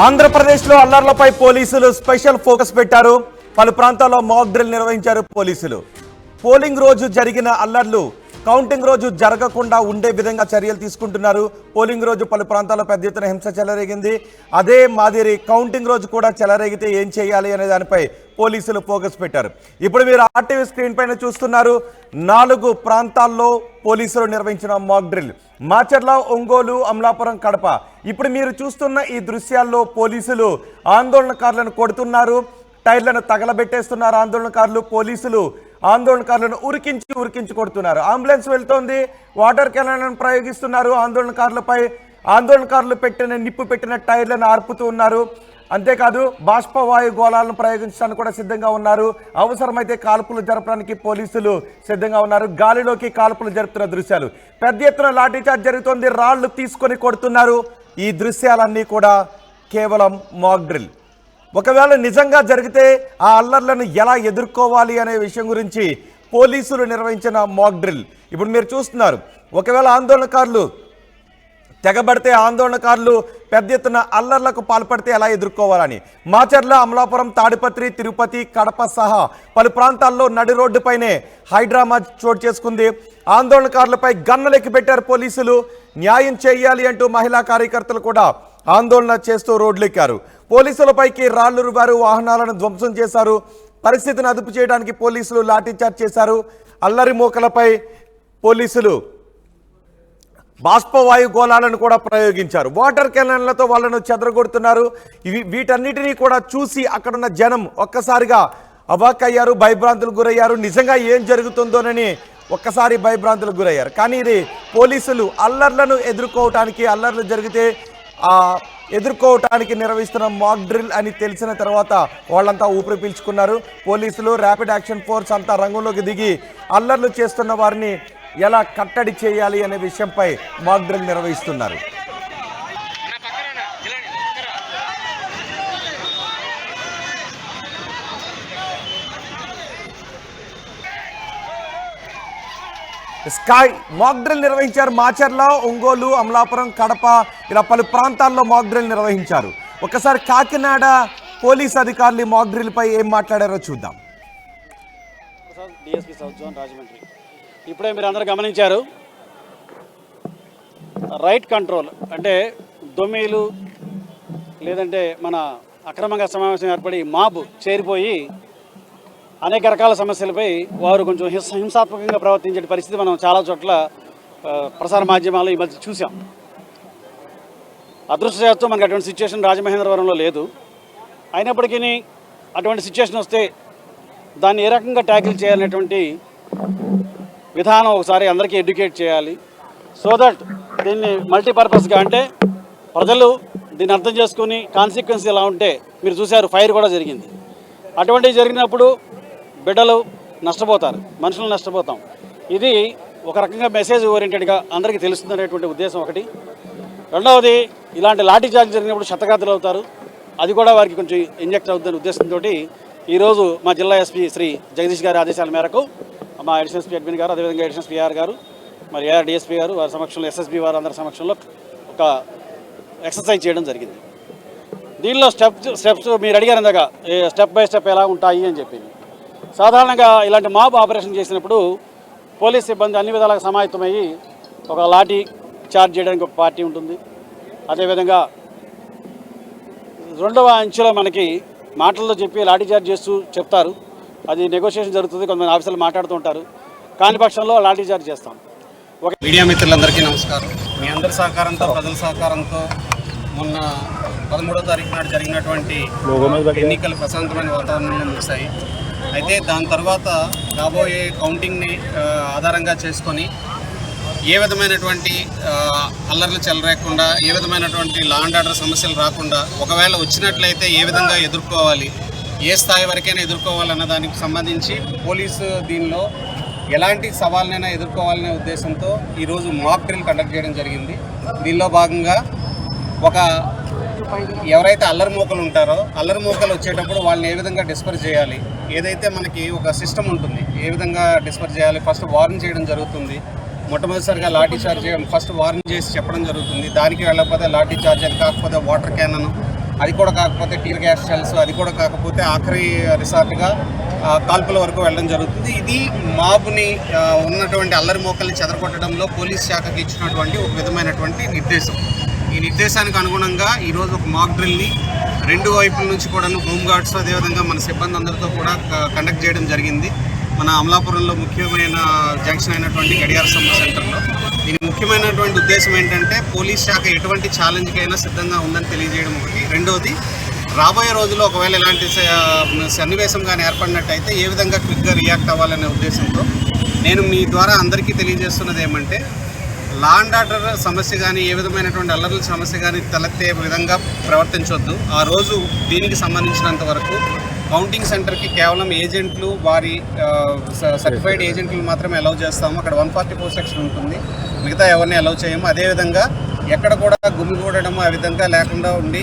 ఆంధ్రప్రదేశ్లో అల్లర్లపై పోలీసులు special focus పెట్టారు. పలు ప్రాంతాల్లో మాక్ డ్రిల్ నిర్వహించారు పోలీసులు. పోలింగ్ రోజు జరిగిన అల్లర్లు కౌంటింగ్ రోజు జరగకుండా ఉండే విధంగా చర్యలు తీసుకుంటున్నారు. పోలింగ్ రోజు పలు ప్రాంతాల్లో పెద్ద ఎత్తున హింస చెలరేగింది. అదే మాదిరి కౌంటింగ్ రోజు కూడా చెలరేగితే ఏం చేయాలి అనే దానిపై పోలీసులు ఫోకస్ పెట్టారు. ఇప్పుడు మీరు ఆర్టీవీ స్క్రీన్ పైన చూస్తున్నారు. నాలుగు ప్రాంతాల్లో పోలీసులు నిర్వహించిన మాక్ డ్రిల్ మాచర్ల ఒంగోలు అమలాపురం కడప. ఇప్పుడు మీరు చూస్తున్న ఈ దృశ్యాల్లో పోలీసులు ఆందోళనకారులను కొడుతున్నారు. టైర్లను తగలబెట్టేస్తున్నారు ఆందోళనకారులు. పోలీసులు ఆందోళనకారులను ఉరికించి ఉరికించి కొడుతున్నారు. అంబులెన్స్ వెళ్తోంది. వాటర్ క్యానలను ప్రయోగిస్తున్నారు. ఆందోళనకారులపై ఆందోళనకారులు పెట్టిన నిప్పు పెట్టిన టైర్లను ఆర్పుతూ ఉన్నారు. అంతేకాదు బాష్పవాయు గోళాలను ప్రయోగించడానికి కూడా సిద్ధంగా ఉన్నారు. అవసరమైతే కాల్పులు జరపడానికి పోలీసులు సిద్ధంగా ఉన్నారు. గాలిలోకి కాల్పులు జరుపుతున్న దృశ్యాలు. పెద్ద ఎత్తున లాఠీచార్జ్ జరుగుతోంది. రాళ్ళు తీసుకొని కొడుతున్నారు. ఈ దృశ్యాలన్నీ కూడా కేవలం మాక్ డ్రిల్ ఒకవేళ నిజంగా జరిగితే ఆ అల్లర్లను ఎలా ఎదుర్కోవాలి అనే విషయం గురించి పోలీసులు నిర్వహించిన మాక్ డ్రిల్ ఇప్పుడు మీరు చూస్తున్నారు ఒకవేళ ఆందోళనకారులు తెగబడితే ఆందోళనకారులు పెద్ద ఎత్తున అల్లర్లకు పాల్పడితే ఎలా ఎదుర్కోవాలని? మాచర్ల అమలాపురం తాడిపత్రి తిరుపతి కడప సహా పలు ప్రాంతాల్లో నడి రోడ్డుపైనే హైడ్రామా చోటు చేసుకుంది. ఆందోళనకారులపై గన్నలెక్కి పెట్టారు పోలీసులు. న్యాయం చేయాలి అంటూ మహిళా కార్యకర్తలు కూడా ఆందోళన చేస్తూ రోడ్లెక్కారు. పోలీసులపైకి రాళ్ళు రువారు వాహనాలను ధ్వంసం చేశారు. పరిస్థితిని అదుపు చేయడానికి పోలీసులు లాఠీచార్జ్ చేశారు. అల్లరి మూకలపై పోలీసులు బాష్పవాయు గోళాలను కూడా ప్రయోగించారు. వాటర్ కెనాన్లతో వాళ్ళను చెదరగొడుతున్నారు. ఇవి వీటన్నిటినీ కూడా చూసి అక్కడున్న జనం ఒక్కసారిగా అవాక్కయ్యారు భయభ్రాంతులకు గురయ్యారు. నిజంగా ఏం జరుగుతుందోనని ఒక్కసారి భయభ్రాంతులకు గురయ్యారు. కానీ ఇది పోలీసులు అల్లర్లను ఎదుర్కోవటానికి అల్లర్లు జరిగితే ఎదుర్కోవటానికి నిర్వహిస్తున్న మాక్ డ్రిల్ అని తెలిసిన తర్వాత వాళ్ళంతా ఊపిరి పీల్చుకున్నారు. పోలీసులు ర్యాపిడ్ యాక్షన్ ఫోర్స్ అంతా రంగంలోకి దిగి అల్లర్లు చేస్తున్న వారిని ఎలా కట్టడి చేయాలి అనే విషయంపై మాక్ డ్రిల్ నిర్వహిస్తున్నారు. స్కై మాక్ డ్రిల్ నిర్వహించారు మాచర్ల ఒంగోలు అమలాపురం కడప ఇలా పలు ప్రాంతాల్లో మాక్ డ్రిల్ నిర్వహించారు. ఒకసారి కాకినాడ పోలీస్ అధికారులు మాక్ డ్రిల్ పై ఏం మాట్లాడారో చూద్దాం. DSP south zone Rajahmundry. ఇప్పుడే మీరు అందరూ గమనించారు. రైట్ కంట్రోల్ అంటే దొమ్మీలు లేదంటే మన అక్రమంగా సమావేశం ఏర్పడి మాబు చేరిపోయి అనేక రకాల సమస్యలపై వారు కొంచెం హింస హింసాత్మకంగా ప్రవర్తించే పరిస్థితి మనం చాలా చోట్ల ప్రసార మాధ్యమాలు ఈ మధ్య చూసాం అదృష్టశాత్తు మనకు అటువంటి సిచ్యువేషన్ రాజమహేంద్రవరంలో లేదు. అయినప్పటికీ అటువంటి సిచ్యువేషన్ వస్తే దాన్ని ఏ రకంగా ట్యాకిల్ చేయాలనేటువంటి విధానం ఒకసారి అందరికీ ఎడ్యుకేట్ చేయాలి. సో దట్ దీన్ని మల్టీపర్పస్గా అంటే ప్రజలు దీన్ని అర్థం చేసుకుని కాన్సిక్వెన్స్ ఎలా ఉంటే మీరు చూశారు ఫైర్ కూడా జరిగింది. అటువంటివి జరిగినప్పుడు బిడ్డలు నష్టపోతారు మనుషులు నష్టపోతాం. ఇది ఒక రకంగా మెసేజ్ ఓరియంటెడ్గా అందరికీ తెలుస్తుందనేటువంటి ఉద్దేశం ఒకటి. రెండవది ఇలాంటి లాఠీ చార్జ్ జరిగినప్పుడు శతగాతులు అవుతారు. అది కూడా వారికి కొంచెం ఇంజెక్ట్ అవుతుందనే ఉద్దేశంతో ఈరోజు మా జిల్లా ఎస్పీ శ్రీ జగదీష్ గారి ఆదేశాల మేరకు మా అడిషనల్ ఎస్పీ అడ్మిన్ గారు అదేవిధంగా అడిషనల్ పిఆర్ గారు మరి ఏఆర్ డిఎస్పీ గారు వారి సమక్షంలో ఎస్ఎస్బి వారు అందరి సమక్షంలో ఒక ఎక్సర్సైజ్ చేయడం జరిగింది. దీనిలో స్టెప్స్ స్టెప్స్ మీరు అడిగారు ఇందాక స్టెప్ బై స్టెప్ ఎలా ఉంటాయి అని చెప్పింది. సాధారణంగా ఇలాంటి మాబ్ ఆపరేషన్ చేసినప్పుడు పోలీస్ సిబ్బంది అన్ని విధాలుగా సమాయత్తమయ్యి ఒక లాఠీ చార్జ్ చేయడానికి ఒక పార్టీ ఉంటుంది. అదేవిధంగా రెండవ అంచులో మనకి మాటలతో చెప్పి లాఠీ చార్జ్ చేస్తూ చెప్తారు. అది నెగోషియేషన్ జరుగుతుంది కొంతమంది ఆఫీసర్లు మాట్లాడుతూ ఉంటారు. కాని పక్షంలో లాఠీ చార్జ్ చేస్తాం. ఒక మీడియా మిత్రులందరికీ నమస్కారం. మీ అందరి సహకారంతో ప్రజల సహకారంతో మొన్న పదమూడో తారీఖు నాడు జరిగినటువంటి ఎన్నికలు ప్రశాంతమైన వాతావరణంలో ముగిశాయి. అయితే దాని తర్వాత కాబోయే కౌంటింగ్ని ఆధారంగా చేసుకొని ఏ విధమైనటువంటి అల్లర్లు చెలరేకుండా ఏ విధమైనటువంటి లా అండ్ ఆర్డర్ సమస్యలు రాకుండా ఒకవేళ వచ్చినట్లయితే ఏ విధంగా ఎదుర్కోవాలి ఏ స్థాయి వరకైనా ఎదుర్కోవాలన్న దానికి సంబంధించి పోలీసు దీనిలో ఎలాంటి సవాళ్ళనైనా ఎదుర్కోవాలనే ఉద్దేశంతో ఈరోజు మాక్ డ్రిల్ కండక్ట్ చేయడం జరిగింది. దీనిలో భాగంగా ఒక ఎవరైతే అల్లరి మూకలు ఉంటారో అల్లరి మూకలు వచ్చేటప్పుడు వాళ్ళని ఏ విధంగా డిస్పర్ చేయాలి? ఏదైతే మనకి ఒక సిస్టమ్ ఉంటుంది ఏ విధంగా డిస్పర్ చేయాలి? ఫస్ట్ వార్న్ చేయడం జరుగుతుంది. మొట్టమొదటిసారిగా లాఠీ చార్జ్ చేయడం ఫస్ట్ వార్న్ చేసి చెప్పడం జరుగుతుంది. దానికి వెళ్ళకపోతే లాఠీ చార్జ్ అది కాకపోతే వాటర్ క్యానన్ అది కూడా కాకపోతే టీర్ గ్యాస్ షెల్స్ అది కూడా కాకపోతే ఆఖరి రిసార్ట్గా కాల్పుల వరకు వెళ్ళడం జరుగుతుంది. ఇది మాబుని ఉన్నటువంటి అల్లరి మోకల్ని చెదరగొట్టడంలో పోలీస్ శాఖకి ఇచ్చినటువంటి ఒక విధమైనటువంటి నిర్దేశం. ఈ నిర్దేశానికి అనుగుణంగా ఈరోజు ఒక మాక్ డ్రిల్ని రెండు వైపుల నుంచి కూడా హోమ్ గార్డ్స్ అదేవిధంగా మన సిబ్బంది అందరితో కూడా కండక్ట్ చేయడం జరిగింది. మన అమలాపురంలో ముఖ్యమైన జంక్షన్ అయినటువంటి గడియార సమ్మ సెంటర్లో దీని ముఖ్యమైనటువంటి ఉద్దేశం ఏంటంటే పోలీస్ శాఖ ఎటువంటి ఛాలెంజ్కైనా సిద్ధంగా ఉందని తెలియజేయడం ఒకటి. రెండవది రాబోయే రోజుల్లో ఒకవేళ ఇలాంటి సన్నివేశం కానీ ఏర్పడినట్టయితే ఏ విధంగా క్విక్గా రియాక్ట్ అవ్వాలనే ఉద్దేశంతో నేను మీ ద్వారా అందరికీ తెలియజేస్తున్నది ఏమంటే లా అండ్ ఆర్డర్ సమస్య కానీ ఏ విధమైనటువంటి అల్లర్ల సమస్య కానీ తలెత్తే విధంగా ప్రవర్తించవద్దు ఆ రోజు దీనికి సంబంధించినంత వరకు కౌంటింగ్ సెంటర్కి కేవలం ఏజెంట్లు వారి సర్టిఫైడ్ ఏజెంట్లు మాత్రమే అలౌ చేస్తాము. అక్కడ వన్ ఫార్టీ ఫోర్ సెక్షన్ ఉంటుంది. మిగతా ఎవరిని అలౌ చేయము. అదేవిధంగా ఎక్కడ కూడా గుమిగూడడం ఆ విధంగా లేకుండా ఉండి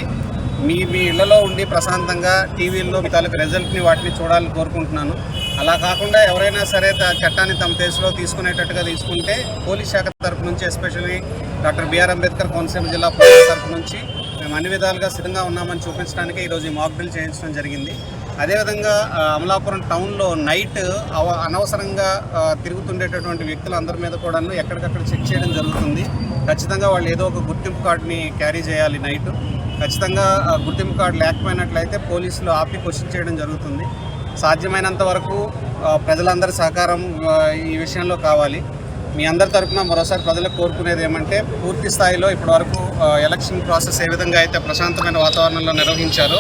మీ మీ ఇళ్ళలో ఉండి ప్రశాంతంగా టీవీల్లో మీ తాలూకు రిజల్ట్ని వాటిని చూడాలని కోరుకుంటున్నాను. అలా కాకుండా ఎవరైనా సరే చట్టాన్ని తమ దేశంలో తీసుకునేటట్టుగా తీసుకుంటే పోలీస్ శాఖ తరపు నుంచి especially doctor B R Ambedkar Konaseema జిల్లా పోలీస్ తరపు నుంచి మేము అన్ని విధాలుగా సిద్ధంగా ఉన్నామని చూపించడానికి ఈరోజు ఈ మాక్ డ్రిల్ చేయించడం జరిగింది. అదేవిధంగా అమలాపురం టౌన్లో నైట్ అవ అనవసరంగా తిరుగుతుండేటటువంటి తిరుగుతుండేటటువంటి వ్యక్తులందరి మీద కూడా ఎక్కడికక్కడ చెక్ చేయడం జరుగుతుంది. ఖచ్చితంగా వాళ్ళు ఏదో ఒక గుర్తింపు కార్డుని క్యారీ చేయాలి నైట్. ఖచ్చితంగా గుర్తింపు కార్డు లేకపోయినట్లయితే పోలీసులు ఆపి క్వశ్చన్ చేయడం జరుగుతుంది. సాధ్యమైనంత వరకు ప్రజలందరి సహకారం ఈ విషయంలో కావాలి. మీ అందరి తరఫున మరోసారి ప్రజలకు కోరుకునేది ఏమంటే పూర్తి స్థాయిలో ఇప్పటివరకు ఎలక్షన్ ప్రాసెస్ ఏ విధంగా అయితే ప్రశాంతమైన వాతావరణంలో నిర్వహించారో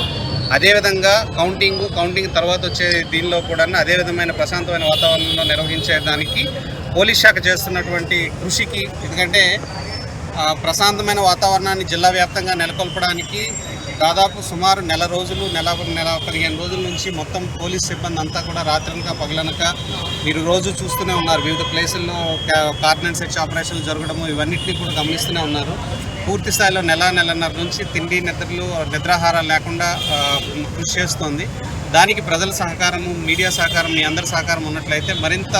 అదేవిధంగా కౌంటింగ్ కౌంటింగ్ తర్వాత వచ్చే దీనిలో కూడా అదే విధమైన ప్రశాంతమైన వాతావరణంలో నిర్వహించేదానికి పోలీస్ శాఖ చేస్తున్నటువంటి కృషికి ఎందుకంటే ప్రశాంతమైన వాతావరణాన్ని జిల్లా వ్యాప్తంగా నెలకొల్పడానికి దాదాపు సుమారు నెల రోజులు నెల నెల పదిహేను రోజుల నుంచి మొత్తం పోలీస్ సిబ్బంది అంతా కూడా రాత్రనక పగలనక మీరు రోజు చూస్తూనే ఉన్నారు. వివిధ ప్లేసుల్లో కార్నెట్ సెర్చ్ ఆపరేషన్లు జరగడము ఇవన్నిటిని కూడా గమనిస్తూనే ఉన్నారు. పూర్తి స్థాయిలో నెల నెలన్నర నుంచి తిండి నిద్రలు నిద్రాహారాలు లేకుండా కృషి చేస్తోంది. దానికి ప్రజల సహకారము మీడియా సహకారం మీ అందరి సహకారం ఉన్నట్లయితే మరింత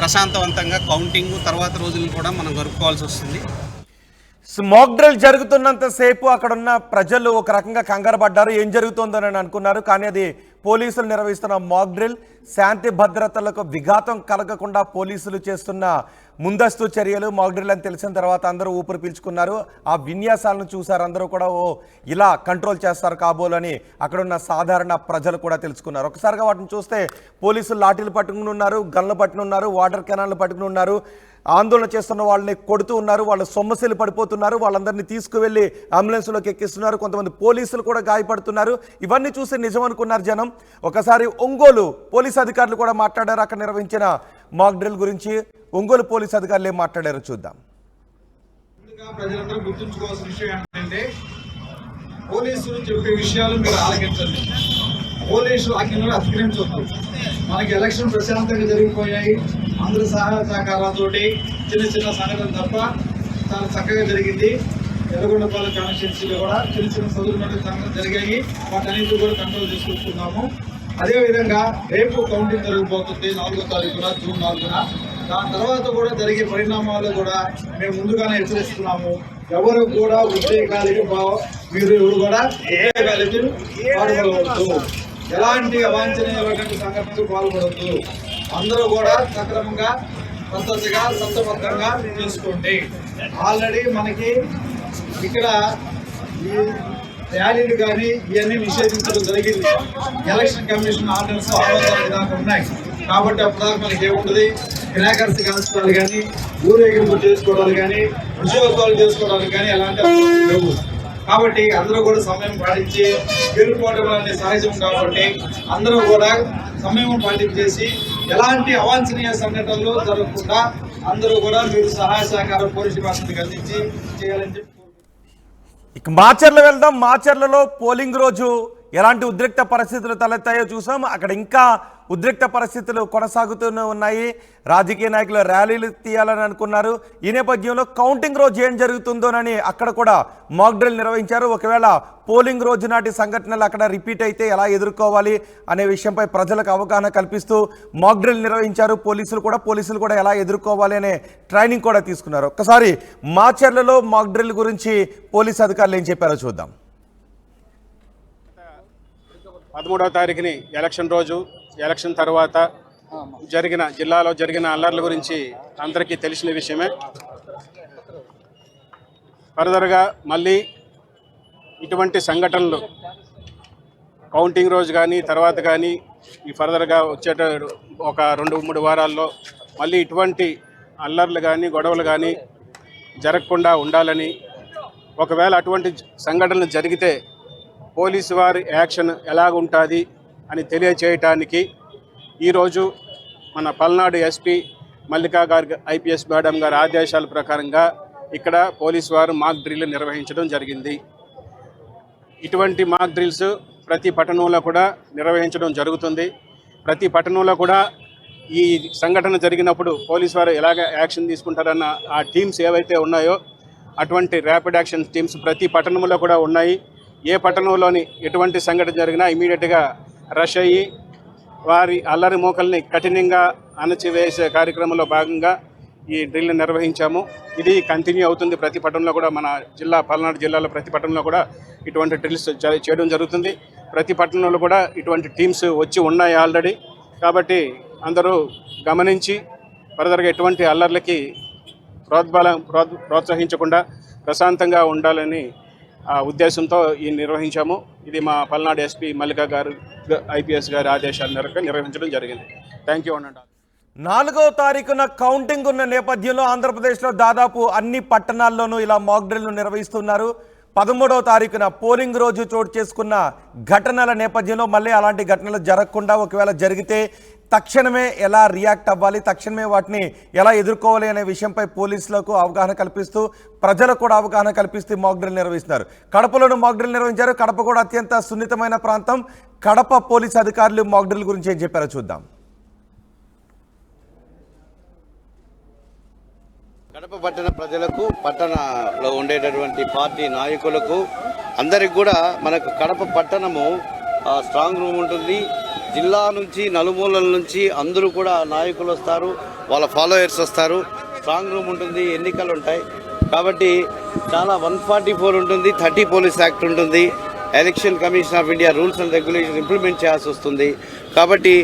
ప్రశాంతవంతంగా కౌంటింగ్ తర్వాత రోజులను కూడా మనం గడుపుకోవాల్సి వస్తుంది. మాక్ డ్రిల్ జరుగుతున్నంత సేపు అక్కడ ఉన్న ప్రజలు ఒక రకంగా కంగారు పడ్డారు. ఏం జరుగుతుందని అనుకున్నారు. కానీ అది పోలీసులు నిర్వహిస్తున్న మాక్ డ్రిల్ శాంతి భద్రతలకు విఘాతం కలగకుండా పోలీసులు చేస్తున్న ముందస్తు చర్యలు మాక్ డ్రిల్ అని తెలిసిన తర్వాత అందరూ ఊపిరి పీల్చుకున్నారు. ఆ విన్యాసాలను చూశారు. అందరూ కూడా ఓ ఇలా కంట్రోల్ చేస్తారు కాబోలని అక్కడున్న సాధారణ ప్రజలు కూడా తెలుసుకున్నారు. ఒకసారిగా వాటిని చూస్తే పోలీసులు లాఠీలు పట్టుకుని ఉన్నారు గన్లు పట్టుకుని ఉన్నారు వాటర్ కెనాన్లు పట్టుకుని ఉన్నారు. ఆందోళన చేస్తున్న వాళ్ళని కొడుతూ ఉన్నారు వాళ్ళు సొమ్మశీలు పడిపోతున్నారు వాళ్ళందరినీ తీసుకువెళ్ళి అంబులెన్స్లోకి ఎక్కిస్తున్నారు. కొంతమంది పోలీసులు కూడా గాయపడుతున్నారు. ఇవన్నీ చూసి నిజం అనుకున్నారు జనం. ఒకసారి ఒంగోలు పోలీస్ అధికారులు కూడా మాట్లాడారు అక్కడ నిర్వహించిన మాక్ డ్రిల్ గురించి. ఒంగోలు పోలీస్ అధికారులు ఏం మాట్లాడారో చూద్దాం. ప్రజలందరూ గుర్తుంచుకోవాల్సిన విషయం ఏంటంటే పోలీసులు చెప్పే విషయాలు మీరు ఆలకించండి. పోలీసులు ఆజ్ఞలు అతిక్రమించవద్దు మనకి ఎలక్షన్ ప్రశాంతంగా జరిగిపోయాయి. అందరి సహాయ సహకారాలతోటి చిన్న చిన్న సంఘటన తప్ప చాలా చక్కగా జరిగింది. ఎర్రగొండపాలెం కాన్స్టిట్యున్సీలో కూడా చిన్న చిన్న సదురుమైన సంఘటన జరిగాయి. వాటన్నింటినీ కూడా కంట్రోల్ చేసుకుంటున్నాము. అదేవిధంగా రేపు కౌంటింగ్ జరగబోతుంది నాలుగో తారీఖున జూన్ నాలుగున. దాని తర్వాత కూడా జరిగే పరిణామాలు కూడా మేము ముందుగానే హెచ్చరిస్తున్నాము. ఎవరు కూడా ఉద్రేకాలకి మీరు ఎవరు కూడా ఉద్రేకాలకి పాల్గొనవద్దు ఎలాంటి అవాంఛనీయమైనటువంటి సంఘటనకు పాల్పడవద్దు. అందరూ కూడా సక్రమంగా పద్ధతిగా సత్యబద్ధంగా తీసుకోండి. ఆల్రెడీ మనకి ఇక్కడ ఈ ర్యాలీలు కానీ ఇవన్నీ నిషేధించడం జరిగింది. ఎలక్షన్ కమిషన్ ఆర్డర్స్ ఆలోచన దాకా ఉన్నాయి. కాబట్టి అప్పటిదాకా మనకి ఏముంటుంది? క్రాకర్స్ కాల్చుకోవాలి కానీ ఊరేగింపు చేసుకోవడాలు కానీ ఉద్యోగాలు చేసుకోవడానికి కానీ ఎలాంటి లేవు. కాబట్టి అందరూ కూడా సమయం పాటించి గెలుపుకోవడం అనేది సహజం కాబట్టి అందరూ కూడా సమయం పాటించేసి ఎలాంటి అవాంఛనీయ సంఘటనలు జరగకుండా అందరూ కూడా మీరు సహాయ సహకారం పోలీసు డిపార్ట్మెంట్కి అందించి చేయాలని చెప్పి ఇక మాచర్ల వెళ్దాం. మాచర్లలో పోలింగ్ రోజు ఎలాంటి ఉద్రిక్త పరిస్థితులు తలెత్తాయో చూసాం. అక్కడ ఇంకా ఉద్రిక్త పరిస్థితులు కొనసాగుతూనే ఉన్నాయి. రాజకీయ నాయకులు ర్యాలీలు తీయాలని అనుకున్నారు. ఈ నేపథ్యంలో కౌంటింగ్ రోజు ఏం జరుగుతుందోనని అక్కడ కూడా మాక్ డ్రిల్ నిర్వహించారు. ఒకవేళ పోలింగ్ రోజు నాటి సంఘటనలు అక్కడ రిపీట్ అయితే ఎలా ఎదుర్కోవాలి అనే విషయంపై ప్రజలకు అవగాహన కల్పిస్తూ మాక్ డ్రిల్ నిర్వహించారు. పోలీసులు కూడా పోలీసులు కూడా ఎలా ఎదుర్కోవాలి అనే ట్రైనింగ్ కూడా తీసుకున్నారు. ఒక్కసారి మాచర్లలో మాక్ డ్రిల్ గురించి పోలీస్ అధికారులు ఏం చెప్పారో చూద్దాం. పదమూడవ తారీఖుని ఎలక్షన్ రోజు ఎలక్షన్ తర్వాత జరిగిన జిల్లాలో జరిగిన అల్లర్ల గురించి అందరికీ తెలిసిన విషయమే. ఫర్దర్గా మళ్ళీ ఇటువంటి సంఘటనలు కౌంటింగ్ రోజు కానీ తర్వాత కానీ ఈ ఫర్దర్గా వచ్చేట ఒక రెండు మూడు వారాల్లో మళ్ళీ ఇటువంటి అల్లర్లు కానీ గొడవలు కానీ జరగకుండా ఉండాలని ఒకవేళ అటువంటి సంఘటనలు జరిగితే పోలీసు వారి యాక్షన్ ఎలాగ ఉంటుంది అని తెలియచేయటానికి ఈరోజు మన పల్నాడు ఎస్పీ మల్లికా గారి ఐపీఎస్ మేడం గారి ఆదేశాల ప్రకారంగా ఇక్కడ పోలీసు వారు మాక్ డ్రిల్ నిర్వహించడం జరిగింది. ఇటువంటి మాక్ డ్రిల్స్ ప్రతి పట్టణంలో కూడా నిర్వహించడం జరుగుతుంది. ప్రతి పట్టణంలో కూడా ఈ సంఘటన జరిగినప్పుడు పోలీసు వారు ఎలాగ యాక్షన్ తీసుకుంటారన్న ఆ టీమ్స్ ఏవైతే ఉన్నాయో అటువంటి ర్యాపిడ్ యాక్షన్ టీమ్స్ ప్రతి పట్టణంలో కూడా ఉన్నాయి. ఏ పట్టణంలోని ఎటువంటి సంఘటన జరిగినా ఇమీడియట్గా రష్ అయ్యి వారి అల్లరి మోకల్ని కఠినంగా అణచివేసే కార్యక్రమంలో భాగంగా ఈ డ్రిల్ నిర్వహించాము. ఇది కంటిన్యూ అవుతుంది. ప్రతి పట్టణంలో కూడా మన జిల్లా పల్నాడు జిల్లాలో ప్రతి పట్టణంలో కూడా ఇటువంటి డ్రిల్స్ చేయడం జరుగుతుంది. ప్రతి పట్టణంలో కూడా ఇటువంటి టీమ్స్ వచ్చి ఉన్నాయి ఆల్రెడీ. కాబట్టి అందరూ గమనించి ఫర్దర్గా ఎటువంటి అల్లర్లకి ప్రోద్బలం ప్రోత్సహించకుండా ప్రశాంతంగా ఉండాలని ఉద్దేశంతో ఈ నిర్వహించాము. ఇది మా పల్నాడు ఎస్పీ మల్లిక గారు ఐపీఎస్ గారి ఆదేశాల మేరకు నిర్వహించడం జరిగింది. థ్యాంక్ యూ అనండి. నాలుగో తారీఖున కౌంటింగ్ ఉన్న నేపథ్యంలో ఆంధ్రప్రదేశ్లో దాదాపు అన్ని పట్టణాల్లోనూ ఇలా మాక్ డ్రిల్ను నిర్వహిస్తున్నారు. పదమూడవ తారీఖున పోలింగ్ రోజు చోటు చేసుకున్న ఘటనల నేపథ్యంలో మళ్ళీ అలాంటి ఘటనలు జరగకుండా ఒకవేళ జరిగితే తక్షణమే ఎలా రియాక్ట్ అవ్వాలి తక్షణమే వాటిని ఎలా ఎదుర్కోవాలి అనే విషయంపై పోలీసులకు అవగాహన కల్పిస్తూ ప్రజలకు కూడా అవగాహన కల్పిస్తూ మాక్ డ్రిల్ నిర్వహిస్తున్నారు. కడపలోనూ మాక్ డ్రిల్ నిర్వహించారు. కడప కూడా అత్యంత సున్నితమైన ప్రాంతం. కడప పోలీస్ అధికారులు మాక్ డ్రిల్ గురించి ఏం చెప్పారో చూద్దాం. కడప పట్టణ ప్రజలకు పట్టణలో ఉండేటటువంటి పార్టీ నాయకులకు అందరికి కూడా మనకు కడప పట్టణము స్ట్రాంగ్ రూమ్ ఉంటుంది. జిల్లా నుంచి నలుమూలల నుంచి అందరూ కూడా నాయకులు వస్తారు వాళ్ళ ఫాలోయర్స్ వస్తారు. స్ట్రాంగ్ రూమ్ ఉంటుంది ఎన్నికలు ఉంటాయి. కాబట్టి చాలా వన్ ఫార్టీ ఫోర్ ఉంటుంది థర్టీ పోలీస్ యాక్ట్ ఉంటుంది. Election commission of India rules and regulation implement చేయాల్సి వస్తుంది. కాబట్టి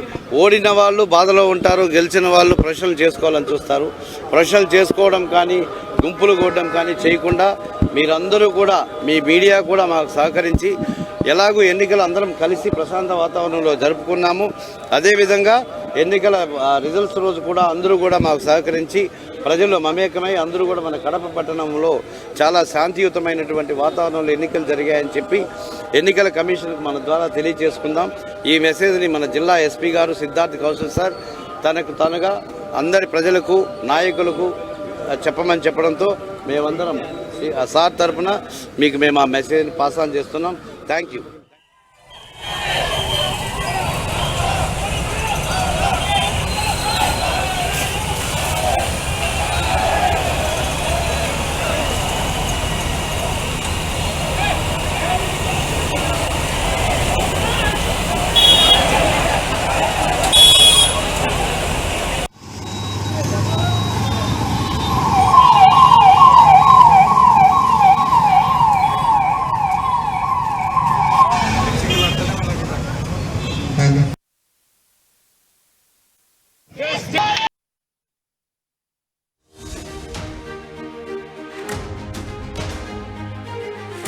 ఓడిన వాళ్ళు బాధలో ఉంటారు గెలిచిన వాళ్ళు ప్రశ్నలు చేసుకోవాలని చూస్తారు. ప్రశ్నలు చేసుకోవడం కానీ గుంపులు కొట్టడం కానీ చేయకుండా మీరందరూ కూడా మీ మీడియా కూడా మాకు సహకరించి ఎలాగూ ఎన్నికలు అందరం కలిసి ప్రశాంత వాతావరణంలో జరుపుకున్నాము. అదేవిధంగా ఎన్నికల రిజల్ట్స్ రోజు కూడా అందరూ కూడా మాకు సహకరించి ప్రజలు మమేకమై అందరూ కూడా మన కడప పట్టణంలో చాలా శాంతియుతమైనటువంటి వాతావరణంలో ఎన్నికలు జరిగాయని చెప్పి ఎన్నికల కమిషన్కు మన ద్వారా తెలియజేసుకుందాం. ఈ మెసేజ్ని మన జిల్లా ఎస్పీ గారు సిద్ధార్థ్ కౌశల్ సార్ తనకు తనగా అందరి ప్రజలకు నాయకులకు చెప్పమని చెప్పడంతో మేమందరం ఆ సార్ తరఫున మీకు మేము ఆ మెసేజ్ని పాస్ ఆన్ చేస్తున్నాం. Thank you.